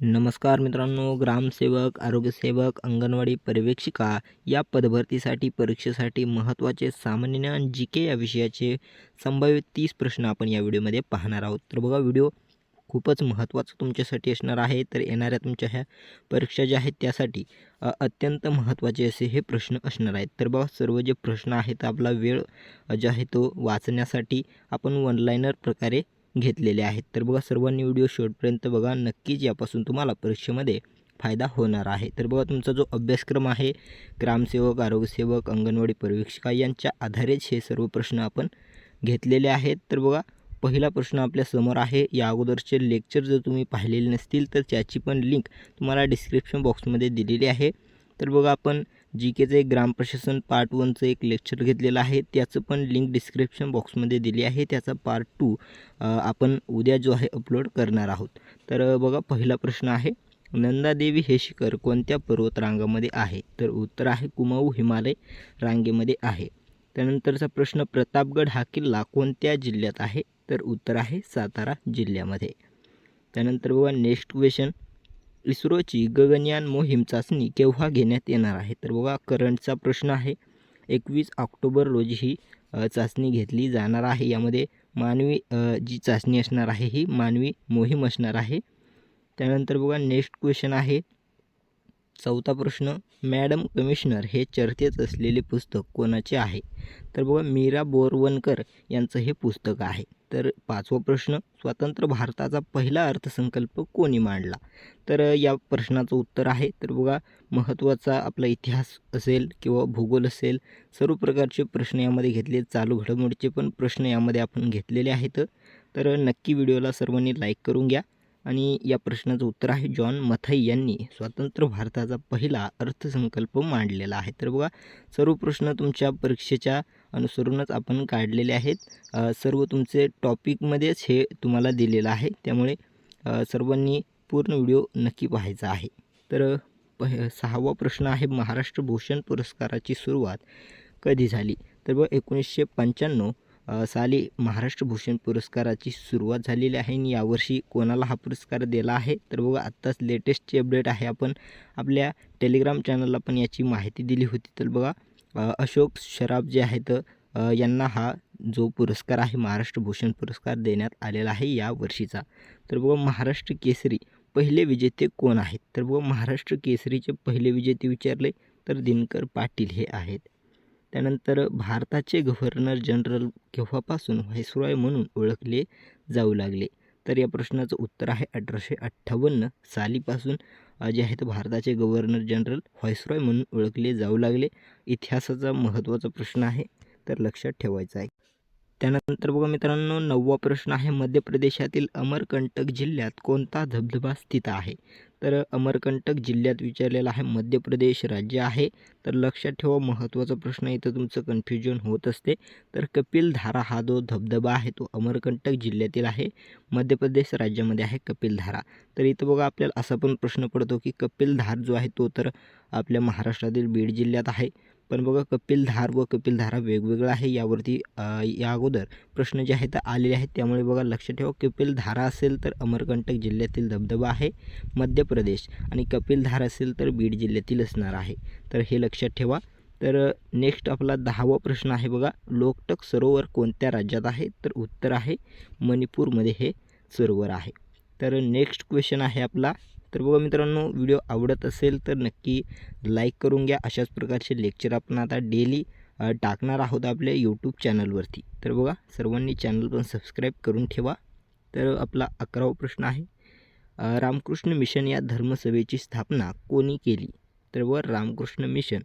नमस्कार मित्रांनो ग्रामसेवक आरोग्यसेवक अंगणवाडी पर्यवेक्षिका या पदभरतीसाठी परीक्षेसाठी महत्त्वाचे सामान्य ज्ञान जी के या विषयाचे संभाव्य तीस प्रश्न आपण या व्हिडिओमध्ये पाहणार आहोत. तर बघा व्हिडिओ खूपच महत्त्वाचं तुमच्यासाठी असणार आहे. तर येणाऱ्या तुमच्या ह्या परीक्षा ज्या आहेत त्यासाठी अत्यंत महत्त्वाचे असे हे प्रश्न असणार आहेत. तर बघा सर्व जे प्रश्न आहेत आपला वेळ जे जो आहे तो वाचण्यासाठी आपण वनलाईनर प्रकारे घेतलेले आहेत. तर बघा सर्वांनी व्हिडिओ शेवटपर्यंत बघा. नक्कीच यापासून तुम्हाला परीक्षेमध्ये फायदा होणार आहे. तर बघा तुमचा जो अभ्यासक्रम आहे ग्रामसेवक आरोग्यसेवक अंगणवाडी पर्यवेक्षिका यांच्या आधारेच हे सर्व प्रश्न आपण घेतलेले आहेत. तर बघा पहिला प्रश्न आपल्यासमोर आहे. या अगोदरचे लेक्चर जर तुम्ही पाहिलेले नसतील तर त्याची पण लिंक तुम्हाला डिस्क्रिप्शन बॉक्समध्ये दिलेली आहे. तर बघा आपण जी केचं एक ग्राम प्रशासन पार्ट वनचं एक लेक्चर घेतलेलं आहे. त्याचं पण लिंक डिस्क्रिप्शन बॉक्समध्ये दिली आहे. त्याचा पार्ट टू आपण उद्या जो आहे अपलोड करणार आहोत. तर बघा पहिला प्रश्न आहे नंदादेवी हे शिखर कोणत्या पर्वतरांगामध्ये आहे? तर उत्तर आहे कुमाऊ हिमालय रांगेमध्ये आहे. त्यानंतरचा प्रश्न प्रतापगड हा किल्ला कोणत्या जिल्ह्यात आहे? तर उत्तर आहे सातारा जिल्ह्यामध्ये. त्यानंतर बघा नेक्स्ट क्वेश्चन इस्रोची गगनयान मोहीम चाचणी केव्हा घेण्यात येणार आहे? तर बघा करंटचा प्रश्न आहे. एकवीस ऑक्टोबर रोजी ही चाचणी घेतली जाणार आहे. यामध्ये मानवी जी चाचणी असणार आहे ही मानवी मोहीम असणार आहे. त्यानंतर बघा नेक्स्ट क्वेश्चन आहे. चौथा प्रश्न मॅडम कमिशनर हे चर्चेत असलेले पुस्तक कोणाचे आहे? तर बघा मीरा बोरवणकर यांचं हे पुस्तक आहे. तर पाचवा प्रश्न स्वतंत्र भारताचा पहिला अर्थसंकल्प कोणी मांडला? तर या प्रश्नाचं उत्तर आहे. तर बघा महत्त्वाचा आपला इतिहास असेल किंवा भूगोल असेल सर्व प्रकारचे प्रश्न यामध्ये घेतले चालू घडामोडीचे पण प्रश्न यामध्ये आपण घेतलेले आहेत. तर नक्की व्हिडिओला सर्वांनी लाईक करून घ्या. आणि या प्रश्नाचं उत्तर आहे जॉन मथाई यांनी स्वतंत्र भारताचा पहिला अर्थसंकल्प मांडलेला आहे. तर बघा सर्व प्रश्न तुमच्या परीक्षेच्या अनुसरूनच आपण काढलेले आहेत. सर्व तुमचे टॉपिकमध्येच हे तुम्हाला दिलेलं आहे. त्यामुळे सर्वांनी पूर्ण व्हिडिओ नक्की पाहायचा आहे. तर पह सहावा प्रश्न आहे महाराष्ट्र भूषण पुरस्काराची सुरुवात कधी झाली? तर बघा एकोणीसशे पंच्याण्णव साली महाराष्ट्र भूषण पुरस्काराची सुरुवात झालेली आहे आणि यावर्षी कोणाला हा पुरस्कार दिला आहे? तर बघा आत्ताच लेटेस्टची अपडेट आहे. आपण आपल्या टेलिग्राम चॅनलला पण याची माहिती दिली होती. तर बघा अशोक शराब जे आहेत यांना हा जो पुरस्कार आहे महाराष्ट्र भूषण पुरस्कार देण्यात आलेला आहे या वर्षीचा. तर बघा महाराष्ट्र केसरी पहिले विजेते कोण आहेत? तर बघा महाराष्ट्र केसरीचे पहिले विजेते विचारले तर दिनकर पाटील हे आहेत. त्यानंतर भारताचे गव्हर्नर जनरल केव्हापासून व्हायसरॉय म्हणून ओळखले जाऊ लागले. तर या प्रश्नाचं उत्तर आहे अठराशे अठ्ठावन्न सालीपासून जे आहेत भारताचे गव्हर्नर जनरल व्हॉइसरॉय म्हणून ओळखले जाऊ लागले. इतिहासाचा महत्त्वाचा प्रश्न आहे तर लक्षात ठेवायचा आहे. त्यानंतर बघा मित्रांनो नववा प्रश्न आहे मध्य प्रदेशातील अमरकंटक जिल्ह्यात कोणता धबधबा स्थित आहे? तर अमरकंटक जिल्ह्यात विचारलेला आहे मध्य प्रदेश राज्य आहे. तर लक्षात ठेवा महत्त्वाचा प्रश्न इथं तुमचं कन्फ्युजन होत असते. तर कपिलधारा हा जो धबधबा आहे तो अमरकंटक जिल्ह्यातील आहे. मध्य प्रदेश राज्यामध्ये आहे कपिलधारा तर इथं बघा आपल्याला असा पण प्रश्न पडतो की कपिलधार जो आहे तो तर आपल्या महाराष्ट्रातील बीड जिल्ह्यात आहे. पण बघा कपिलधार व कपिलधारा वेगवेगळा आहे यावरती या अगोदर प्रश्न जे आहेत आलेले आहेत. त्यामुळे बघा लक्षात ठेवा कपिलधारा असेल तर अमरकंटक जिल्ह्यातील धबधबा आहे मध्य प्रदेश. आणि कपिलधार असेल तर बीड जिल्ह्यातील असणार आहे. तर हे लक्षात ठेवा. तर नेक्स्ट आपला दहावा प्रश्न आहे बघा लोकटक सरोवर कोणत्या राज्यात आहे? तर उत्तर आहे मणिपूरमध्ये हे सरोवर आहे. तर नेक्स्ट क्वेश्चन आहे आपला तर बघा मित्रांनो व्हिडिओ आवडत असेल तर नक्की लाईक करून घ्या. अशाच प्रकारचे लेक्चर आपण आता डेली टाकणार आहोत आपल्या यूट्यूब चॅनलवरती तर बघा सर्वांनी चॅनल पण सबस्क्राईब करून ठेवा. तर आपला अकरावा प्रश्न आहे रामकृष्ण मिशन या धर्मसभेची स्थापना कोणी केली? तर व रामकृष्ण मिशन.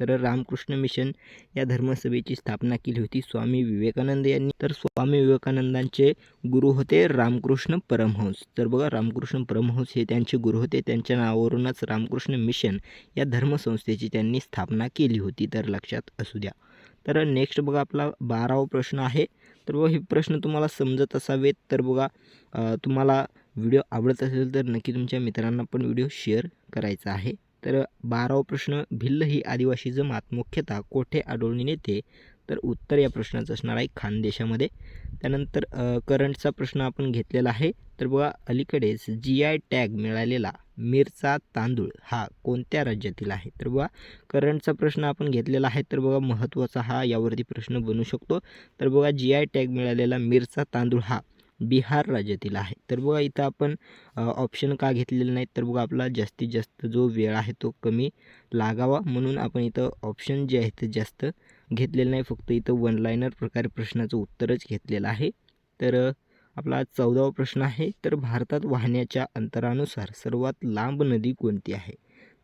तर रामकृष्ण मिशन या धर्मसभेची स्थापना केली होती. स्वामी विवेकानंद यांनी. तर स्वामी विवेकानंदांचे गुरु होते रामकृष्ण परमहंस. तर बघा रामकृष्ण परमहंस हे त्यांचे गुरु होते. त्यांच्या नावावरूनच रामकृष्ण मिशन या धर्मसंस्थेची त्यांनी स्थापना केली होती. तर लक्षात असू द्या. तर नेक्स्ट बघा आपला बारावा प्रश्न आहे. तर बघा हे प्रश्न तुम्हाला समजत असावेत. तर बघा तुम्हाला व्हिडिओ आवडत असेल तर नक्की तुमच्या मित्रांना पण व्हिडिओ शेअर करायचा आहे. तर बारावा प्रश्न भिल्ल ही आदिवासी जमात मुख्यतः कोठे आढळून येते? तर उत्तर या प्रश्नाचं असणार आहे खानदेशामध्ये. त्यानंतर करंटचा प्रश्न आपण घेतलेला आहे. तर बघा अलीकडेच जी आय टॅग मिळालेला मिरचा तांदूळ हा कोणत्या राज्यातील आहे? तर बघा करंटचा प्रश्न आपण घेतलेला आहे. तर बघा महत्त्वाचा हा यावरती प्रश्न बनू शकतो. तर बघा जी आय टॅग मिळालेला मिरचा तांदूळ हा बिहार राज्यातील आहे. तर बघा इथं आपण ऑप्शन का घेतलेलं नाही तर बघा आपला जास्तीत जास्त जो वेळ आहे तो कमी लागावा. म्हणून आपण इथं ऑप्शन जे आहे ते जास्त घेतलेलं नाही. फक्त इथं वन लाईनर प्रकारे प्रश्नाचं उत्तरच घेतलेलं आहे. तर आपला चौदावा प्रश्न आहे. तर भारतात वाहण्याच्या अंतरानुसार सर्वात लांब नदी कोणती आहे?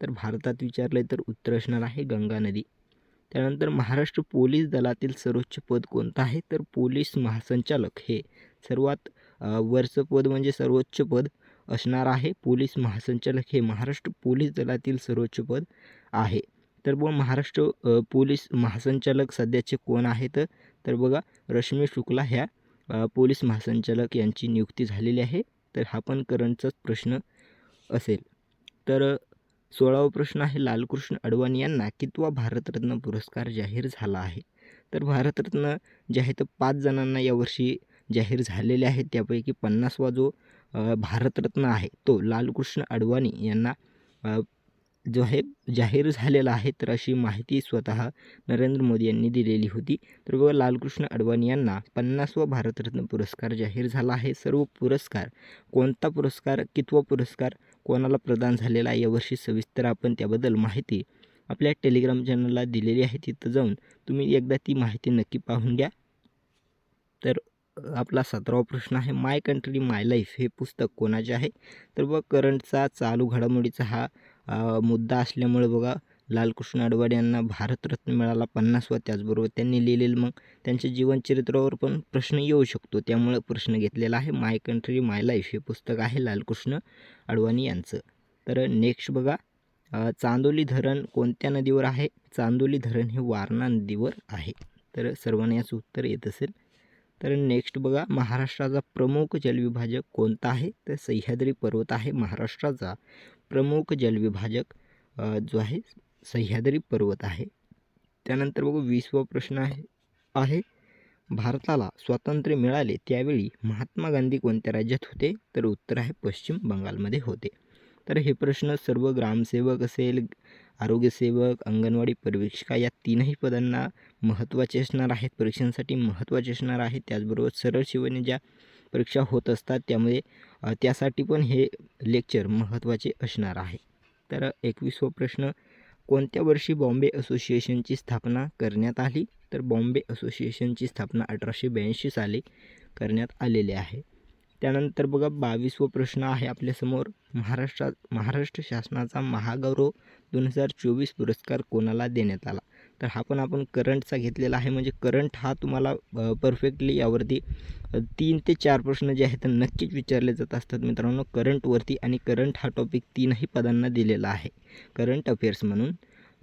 तर भारतात विचारलं तर उत्तर असणार आहे गंगा नदी. त्यानंतर महाराष्ट्र पोलीस दलातील सर्वोच्च पद कोणतं आहे? तर पोलीस महासंचालक हे सर्वात वरचं पद म्हणजे सर्वोच्च पद असणार आहे. पोलीस महासंचालक हे महाराष्ट्र पोलीस दलातील सर्वोच्च पद आहे. तर बघ महाराष्ट्र पोलीस महासंचालक सध्याचे कोण आहेत? तर बघा रश्मी शुक्ला ह्या पोलीस महासंचालक यांची नियुक्ती झालेली आहे. तर हा पण करंटचाच प्रश्न असेल. तर सोळावा प्रश्न आहे. लालकृष्ण अडवाणी यांना कितवा भारतरत्न पुरस्कार जाहीर झाला आहे? तर भारतरत्न जे आहे तर पाच जणांना यावर्षी जाहीर झालेले आहेत. त्यापैकी पन्नासवा जो भारतरत्न आहे तो लालकृष्ण अडवाणी यांना जो आहे जाहीर झालेला आहे. तर अशी माहिती स्वतः नरेंद्र मोदी यांनी दिलेली होती. तर बघा लालकृष्ण अडवाणी यांना पन्नासवा भारतरत्न पुरस्कार जाहीर झाला आहे. सर्व पुरस्कार कोणता पुरस्कार कितवा पुरस्कार कोणाला प्रदान झालेला आहे यावर्षी सविस्तर आपण त्याबद्दल माहिती आपल्या टेलिग्राम चॅनलला दिलेली आहे. तिथं जाऊन तुम्ही एकदा ती माहिती नक्की पाहून घ्या. तर आपला सतरावा प्रश्न आहे माय कंट्री माय लाईफ हे पुस्तक कोणाचे आहे? तर बघा करंटचा चालू घडामोडीचा हा मुद्दा असल्यामुळे बघा लालकृष्ण अडवाणी यांना भारतरत्न मिळाला पन्नासवा. त्याचबरोबर त्यांनी लिहिलेलं मग त्यांच्या जीवनचरित्रावर पण प्रश्न येऊ शकतो. त्यामुळे प्रश्न घेतलेला आहे माय कंट्री माय लाईफ हे पुस्तक आहे लालकृष्ण अडवाणी यांचं. तर नेक्स्ट बघा चांदोली धरण कोणत्या नदीवर आहे? चांदोली धरण हे वारणा नदीवर आहे. तर सर्वांना याचं उत्तर येत असेल तर नेक्स्ट बघा महाराष्ट्राचा प्रमुख जलविभाजक कोणता आहे? तर सह्याद्री पर्वत आहे महाराष्ट्राचा प्रमुख जलविभाजक जो आहे सह्याद्री पर्वत आहे. त्यानंतर बघू वीसवा प्रश्न आहे आहे भारताला स्वातंत्र्य मिळाले त्यावेळी महात्मा गांधी कोणत्या राज्यात होते? तर उत्तर आहे पश्चिम बंगालमध्ये होते. तर हे प्रश्न सर्व ग्रामसेवक असेल आरोग्यसेवक अंगणवाडी परिवेक्षिका या तीनही पदांना महत्त्वाचे असणार आहेत. परीक्षांसाठी महत्त्वाचे असणार आहेत. त्याचबरोबर सरळ शिवणे ज्या परीक्षा होत असतात त्यामुळे त्यासाठी पण हे लेक्चर महत्त्वाचे असणार आहे. तर एकवीसवा प्रश्न कोणत्या वर्षी बॉम्बे असोसिएशनची स्थापना करण्यात आली? तर बॉम्बे असोसिएशनची स्थापना अठराशे ब्याऐंशी साली करण्यात आलेली आहे. त्यानंतर बघा बावीसवा प्रश्न आहे आपल्यासमोर. महाराष्ट्रात महाराष्ट्र शासनाचा महागौरव दोन हजार चोवीस पुरस्कार कोणाला देण्यात आला? तर हा पण आपण करंटचा घेतलेला आहे. म्हणजे करंट हा तुम्हाला परफेक्टली यावरती तीन ते चार प्रश्न जे आहेत नक्कीच विचारले जात असतात मित्रांनो. करंटवरती आणि करंट हा टॉपिक तीनही पदांना दिलेला आहे. करंट अफेअर्स म्हणून.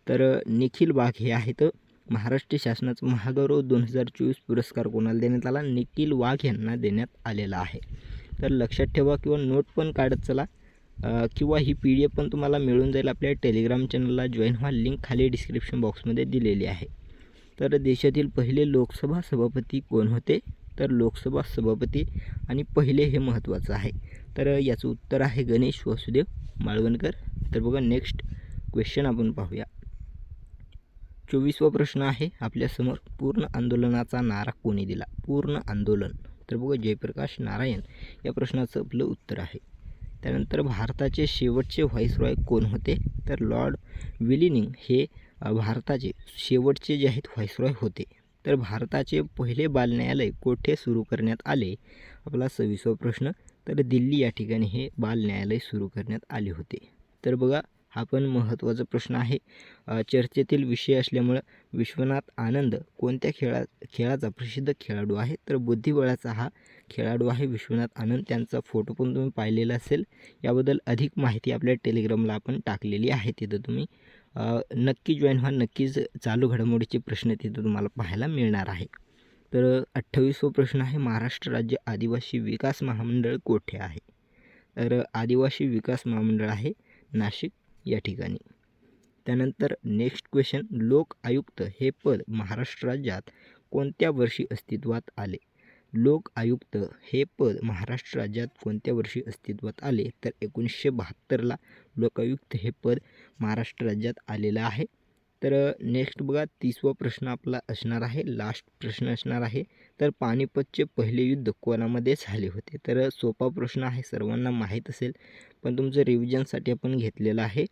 तर निखिल वाघ हे आहेत. महाराष्ट्र शासनाचा महागौरव दोन हजार चोवीस पुरस्कार कोणाला देण्यात आला? निखिल वाघ यांना देण्यात आलेला आहे. तर लक्षात ठेवा किंवा नोट पण काढत चला. किंवा ही पी डी एफ पण तुम्हाला मिळून जाईल. आपल्या टेलिग्राम चॅनलला जॉईन व्हा. लिंक खाली डिस्क्रिप्शन बॉक्समध्ये दिलेली आहे. तर देशातील पहिले लोकसभा सभापती कोण होते? तर लोकसभा सभापती आणि पहिले हे महत्त्वाचं आहे. तर याचं उत्तर आहे गणेश वासुदेव माळवणकर. तर बघा नेक्स्ट क्वेश्चन आपण पाहूया. चोवीसवा प्रश्न आहे. आपल्यासमोर पूर्ण आंदोलनाचा नारा कोणी दिला? पूर्ण आंदोलन. तर बघा जयप्रकाश नारायण या प्रश्नाचं आपलं उत्तर आहे. त्यानंतर भारताचे शेवटचे व्हाईसरॉय कोण होते? तर लॉर्ड विलिनिंग हे भारताचे शेवटचे जे आहेत व्हाईसरॉय होते. तर भारताचे पहिले बाल न्यायालय कोठे सुरू करण्यात आले? आपला सव्वीसवा प्रश्न. तर दिल्ली या ठिकाणी हे बाल न्यायालय सुरू करण्यात आले होते. तर बघा हा पण महत्त्वाचा प्रश्न आहे. चर्चेतील विषय असल्यामुळं विश्वनाथ आनंद कोणत्या खेळा खेळाचा प्रसिद्ध खेळाडू आहे? तर बुद्धिबळाचा हा खेळाडू आहे विश्वनाथ आनंद. त्यांचा फोटो पण तुम्ही पाहिलेला असेल. याबद्दल अधिक माहिती आपल्या टेलिग्रामला आपण टाकलेली आहे तिथं तुम्ही. नक्की जॉईन व्हा. नक्कीच चालू घडामोडीचे प्रश्न तिथं तुम्हाला पाहायला मिळणार आहे. तर अठ्ठावीसवा प्रश्न आहे. महाराष्ट्र राज्य आदिवासी विकास महामंडळ कोठे आहे? तर आदिवासी विकास महामंडळ आहे नाशिक. या ठिकाणी. त्यानंतर नेक्स्ट क्वेश्चन लोक आयुक्त हे पद महाराष्ट्र राज्यात कोणत्या वर्षी अस्तित्वात आले? लोक आयुक्त हे पद महाराष्ट्र राज्यात कोणत्या वर्षी अस्तित्वात आले? तर एकोणीसशे बहात्तरला लोकायुक्त हे पद महाराष्ट्र राज्यात आलेलं आहे. तर नेक्स्ट बघा तिसवा प्रश्न आपला असणार आहे. लास्ट प्रश्न असणार आहे. तर पानिपतचे पहिले युद्ध कोणामध्ये झाले होते? तर सोपा प्रश्न आहे सर्वांना माहीत असेल पण तुमचं रिव्हिजनसाठी आपण घेतलेलं आहे.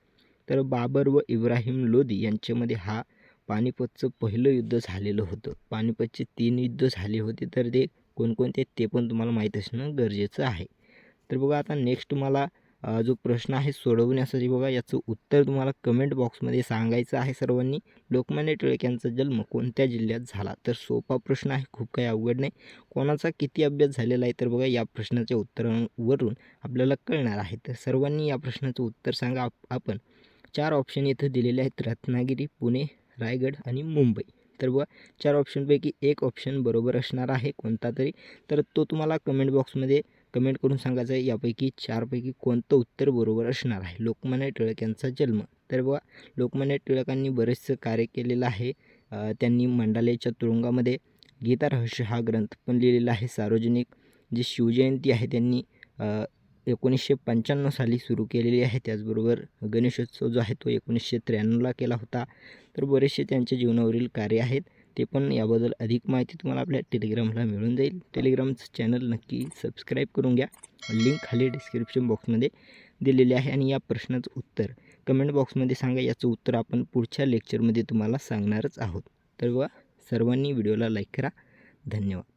तर बाबर व इब्राहिम लोदी यांच्यामध्ये हा पानिपतचं पहिलं युद्ध झालेलं होतं. पानिपतचे तीन युद्ध झाले होते तर ते कोणकोणते ते पण तुम्हाला माहीत असणं गरजेचं आहे. तर बघा आता नेक्स्ट मला जो प्रश्न आहे सोडवण्यासाठी बघा याचं उत्तर तुम्हाला कमेंट बॉक्समध्ये सांगायचं आहे सर्वांनी. लोकमान्य टिळक यांचा जन्म कोणत्या जिल्ह्यात झाला? तर सोपा प्रश्न आहे खूप काही अवघड नाही. कोणाचा किती अभ्यास झालेला आहे? तर बघा या प्रश्नाच्या उत्तरावरून आपल्याला कळणार आहे. तर सर्वांनी या प्रश्नाचं उत्तर सांगा. आपण चार ऑप्शन इथं दिलेले आहेत. रत्नागिरी पुणे रायगड आणि मुंबई. तर बघा चार ऑप्शनपैकी एक ऑप्शन बरोबर असणार आहे कोणता तरी. तर तो तुम्हाला कमेंट बॉक्समध्ये कमेंट करून सांगायचं आहे यापैकी चारपैकी कोणतं उत्तर बरोबर असणार आहे? लोकमान्य टिळक यांचा जन्म. तर बघा लोकमान्य टिळकांनी बरेचसं कार्य केलेलं आहे. त्यांनी मंडालेच्या तुरुंगामध्ये गीता रहस्य हा ग्रंथ पण लिहिलेला आहे. सार्वजनिक जी शिवजयंती आहे त्यांनी एकोणीसशे पंच्याण्णव साली सुरू केलेली आहे. त्याचबरोबर गणेशोत्सव जो आहे तो एकोणीसशे त्र्याण्णवला केला होता. तर बरेचसे त्यांच्या जीवनावरील कार्य आहेत. ते पण याबद्दल अधिक माहिती तुम्हाला आपल्या टेलिग्रामला मिळून जाईल. टेलिग्रामचं चॅनल नक्की सबस्क्राईब करून घ्या. लिंक खाली डिस्क्रिप्शन बॉक्समध्ये दिलेली आहे आणि या प्रश्नाचं उत्तर कमेंट बॉक्समध्ये सांगा. याचं उत्तर आपण पुढच्या लेक्चरमध्ये तुम्हाला सांगणारच आहोत. तर बघा सर्वांनी व्हिडिओला लाईक करा. धन्यवाद.